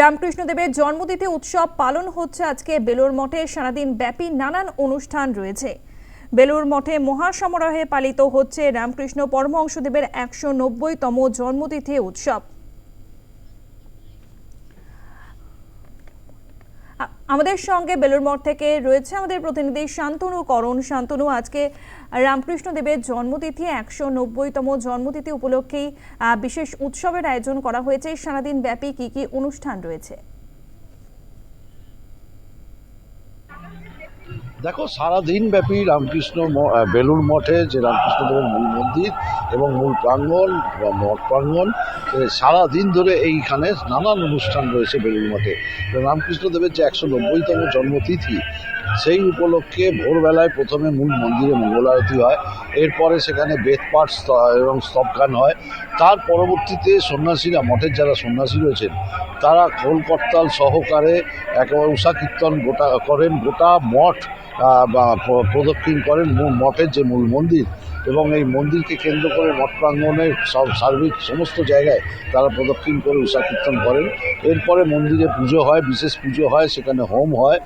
রামকৃষ্ণদেবের জন্মতিথি উৎসব পালন হচ্ছে আজকে বেলুর মঠে। সারাদিন ব্যাপী নানান অনুষ্ঠান রয়েছে। বেলুর মঠে মহাসমারোহে পালিত হচ্ছে রামকৃষ্ণ পরমহংসদেবের একশো নব্বইতম জন্মতিথি উৎসব। আমাদের সঙ্গে বেলুর মঠ থেকে রয়েছে আমাদের প্রতিনিধি শান্তনু করণ। শান্তনু, আজকে রামকৃষ্ণ দেবের জন্মতিথি, একশো নব্বইতম জন্মতিথি উপলক্ষেই বিশেষ উৎসবের আয়োজন করা হয়েছে। সারাদিন ব্যাপী কি কি অনুষ্ঠান রয়েছে? দেখো সারাদিন ব্যাপী রামকৃষ্ণ বেলুর মঠে যে রামকৃষ্ণদেবের মূল মন্দির এবং মূল প্রাঙ্গণ বা মঠ প্রাঙ্গণ সারাদিন ধরে এইখানে নানান অনুষ্ঠান রয়েছে বেলুর মঠে। রামকৃষ্ণদেবের যে একশো নব্বইতম জন্মতিথি সেই উপলক্ষে ভোরবেলায় প্রথমে মূল মন্দিরে মঙ্গল আরতি হয়, এরপরে সেখানে বেদপাঠ এবং স্তবগান হয়। তার পরবর্তীতে সন্ন্যাসীরা, মঠের যারা সন্ন্যাসী রয়েছেন, তারা খোল সহকারে একেবারে উষা কীর্তন গোটা করেন, গোটা মঠ বা প্রদক্ষিণ করেন মঠের যে মূল মন্দির। এবং এই মন্দিরকে কেন্দ্র করে মঠ প্রাঙ্গণের সব সার্বিক সমস্ত জায়গায় তারা প্রদক্ষিণ করে উষা কীর্তন করেন। এরপরে মন্দিরে পুজো হয়, বিশেষ পুজো হয়, সেখানে হোম হয়।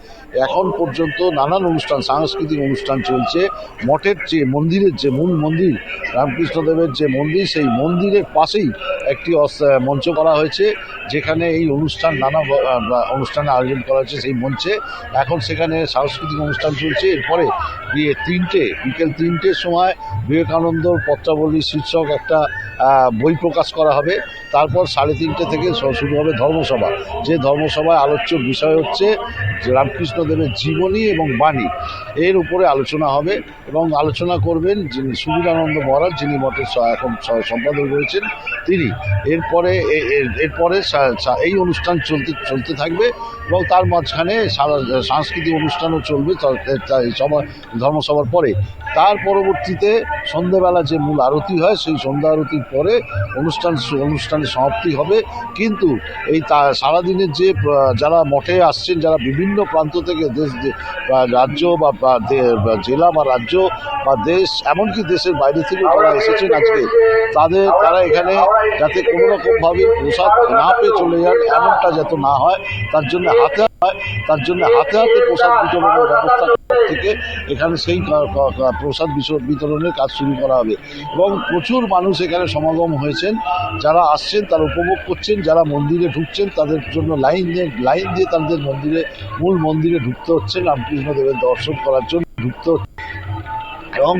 এখন পর্যন্ত নানান অনুষ্ঠান, সাংস্কৃতিক অনুষ্ঠান চলছে। মঠের যে মন্দিরের যে মূল মন্দির, রামকৃষ্ণদেবের যে মন্দির, সেই মন্দিরের পাশেই একটি মঞ্চ করা হয়েছে, যেখানে এই অনুষ্ঠান, নানা অনুষ্ঠানের আয়োজন করা হয়েছে সেই মঞ্চে। এখন সেখানে সাংস্কৃতিক অনুষ্ঠান চলছে। এরপরে বিয়ে তিনটে, বিকেল তিনটের সময় বিবেকানন্দর পত্রাবলী শীর্ষক একটা বই প্রকাশ করা হবে। তারপর সাড়ে তিনটে থেকে শুরু হবে ধর্মসভা। যে ধর্মসভায় আলোচ্য বিষয় হচ্ছে রামকৃষ্ণদেবের জীবনী এবং বাণী। এর উপরে আলোচনা হবে এবং আলোচনা করবেন যিনি সুবীরানন্দ মহারাজ, যিনি মঠের এখন সম্পাদক রয়েছেন, তিনি। এরপরে এরপরে এই অনুষ্ঠান চলতে চলতে থাকবে এবং তার মাঝখানে সাংস্কৃতিক অনুষ্ঠানও চলবে সভা, ধর্মসভার পরে। তার পরবর্তীতে সন্ধ্যেবেলা যে মূল আরতি হয়, সেই সন্ধ্যা আরতির পরে অনুষ্ঠান অনুষ্ঠানের সমাপ্তি হবে। কিন্তু এই তা সারাদিনের যে যারা মঠে আসছেন, যারা বিভিন্ন প্রান্ত থেকে দেশ রাজ্য বা জেলা বা রাজ্য বা দেশ, এমনকি দেশের বাইরে থেকে যারা এসেছেন আজকে, তাদের, তারা এখানে যাতে কোনো রকমভাবে প্রসাদ না পেয়ে চলে যান, এমনটা যাতে না হয়, তার জন্য হাতে তার জন্য হাতে হাতে প্রসাদ বিতরণের ব্যবস্থা থেকে এখানে সেই প্রসাদ বিতরণের কাজ শুরু করা হবে। এবং প্রচুর মানুষ এখানে সমাগম হয়েছেন, যারা আসছেন তারা উপভোগ করছেন, যারা মন্দিরে ঢুকছেন তাদের জন্য লাইন দিয়ে লাইন দিয়ে তাদের মন্দিরে, মূল মন্দিরে ঢুকতে হচ্ছে। রামকৃষ্ণদেবের দর্শন করার জন্য ঢুকতে হচ্ছে। এবং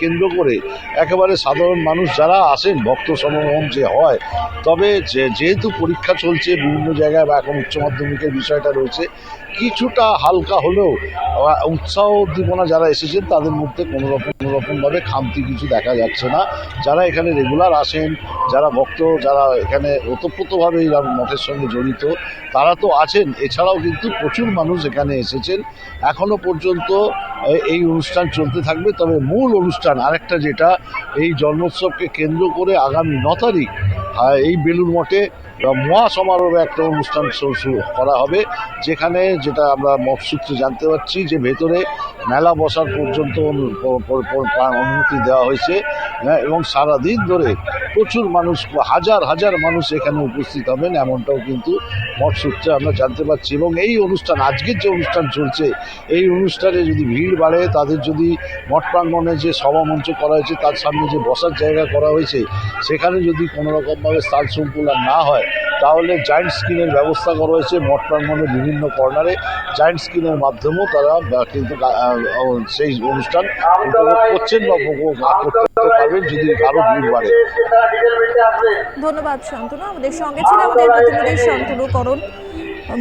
কেন্দ্র করে একেবারে সাধারণ মানুষ যারা আসেন, ভক্ত সমাগম যে হয়, তবে যেহেতু পরীক্ষা চলছে বিভিন্ন জায়গায় বা এখন উচ্চ মাধ্যমিকের বিষয়টা রয়েছে, কিছুটা হালকা হলেও উৎসাহ উদ্দীপনা যারা এসেছেন তাদের মধ্যে কোনো রকম কোনো রকমভাবে খামতি কিছু দেখা যাচ্ছে না। যারা এখানে রেগুলার আসেন, যারা ভক্ত, যারা এখানে ওতপ্রোতভাবে এই মঠের সঙ্গে জড়িত, তারা তো আছেন। এছাড়াও কিন্তু প্রচুর মানুষ এখানে এসেছেন। এখনও পর্যন্ত এই অনুষ্ঠান চলতে থাকবে। তবে মূল অনুষ্ঠান আরেকটা যেটা, এই জন্মোৎসবকে কেন্দ্র করে আগামী ন তারিখ এই বেলুর মঠে মহা সমারোহে একটা অনুষ্ঠান করা হবে যেখানে যেটা আমরা মঠ সূত্রে জানতে পারছি যে ভেতরে মেলা বসার পর্যন্ত অনুমতি দেওয়া হয়েছে হ্যাঁ, এবং সারাদিন ধরে প্রচুর মানুষ হাজার হাজার মানুষ এখানে উপস্থিত হবেন এমনটাও কিন্তু মঠ সূত্রে আমরা জানতে পারছি। এবং এই অনুষ্ঠান আজকের যে অনুষ্ঠান চলছে এই অনুষ্ঠানে যদি ভিড় বাড়ে তাদের যদি মঠ প্রাঙ্গণে যে সভামঞ্চ করা হয়েছে তার সামনে যে বসার জায়গা করা হয়েছে সেখানে যদি কোনো রকমভাবে স্থান সংকুলন না হয় তাহলে জায়েন্ট স্ক্রিনের ব্যবস্থা করা হয়েছে। মঠ প্রাঙ্গনের বিভিন্ন কর্নারে জায়েন্ট স্ক্রিনের মাধ্যমেও তারা কিন্তু সেই অনুষ্ঠান উপভোগ করছেন বা উপভোগ করতে পারবেন যদি ভিড় বাড়ে। ধন্যবাদ শান্তনু। আমাদের সঙ্গে ছিল আমাদের প্রতিনিধি শান্তনু করণ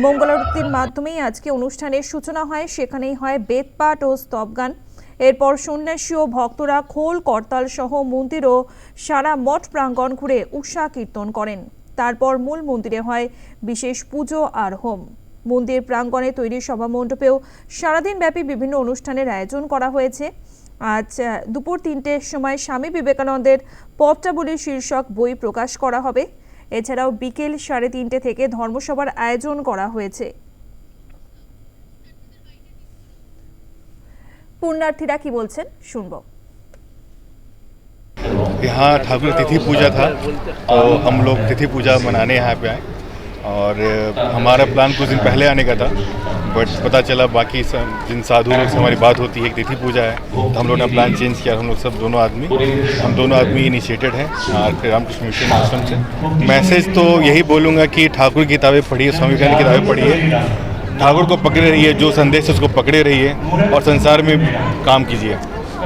মঙ্গলারতির মাধ্যমেই আজকে অনুষ্ঠানের সূচনা হয়। সেখানেই হয় বেদপাঠ ও স্তবগান এরপর সন্ন্যাসী ও ভক্তরা খোল, করতাল সহ মন্দির ও সারা মঠ প্রাঙ্গণ ঘুরে উষা কীর্তন করেন। তারপর মূল মন্দিরে হয় বিশেষ পুজো আর হোম। মন্দির প্রাঙ্গণে তৈরি সভামণ্ডপেও সারাদিন ব্যাপী বিভিন্ন অনুষ্ঠানের আয়োজন করা হয়েছে। আজ দুপুর তিনটের সময় স্বামী বিবেকানন্দের পত্রাবলী শীর্ষক বই প্রকাশ করা হবে। এছাড়াও বিকেল সাড়ে তিনটে থেকে ধর্মসভার আয়োজন করা হয়েছে। পুণ্যার্থীরা কি বলছেন? শুনব। यहाँ ठाकुर तिथि पूजा था तो हम लोग तिथि पूजा मनाने यहाँ पे आए और हमारा प्लान कुछ दिन पहले आने का था बट पता चला बाकी सब जिन साधु लोग से हमारी बात होती है तिथि पूजा है तो हम लोग ने प्लान चेंज किया, हम लोग सब दोनों आदमी, हम दोनों आदमी इनिशिएटेड हैं रामकृष्ण मिशन आश्रम से। मैसेज तो यही बोलूँगा कि ठाकुर की किताबें पढ़िए स्वामी की किताबें पढ़िए ठाकुर को पकड़े रहिए, जो संदेश है उसको पकड़े रहिए और संसार में काम कीजिए।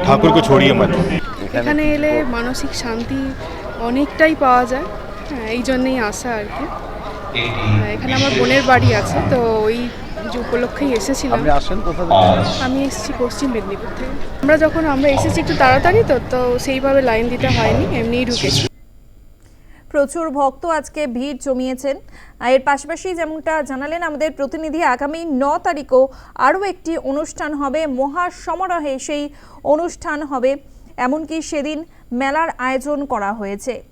ठाकुर को छोड़िए मत। এখানে এলে মানসিক শান্তি অনেকটাই পাওয়া যায়। হ্যাঁ এই জন্যেই আসা আর কি। হ্যাঁ, এখানে আমার বোনের বাড়ি আছে তো ওই যে উপলক্ষেই এসেছিলাম। আমি এসেছি পশ্চিম মেদিনীপুর থেকে। আমরা যখন আমরা এসেছি একটু তাড়াতাড়ি তো তো সেইভাবে লাইন দিতে হয়নি এমনিই ঢুকেছি। প্রচুর ভক্ত আজকে ভিড় জমিয়েছেন। আর এর পাশাপাশি যেমনটা জানালেন আমাদের প্রতিনিধি আগামী ন তারিখও আরও একটি অনুষ্ঠান হবে মহা সমারোহে সেই অনুষ্ঠান হবে। এমনকি সেদিন মেলার আয়োজন করা হয়েছে।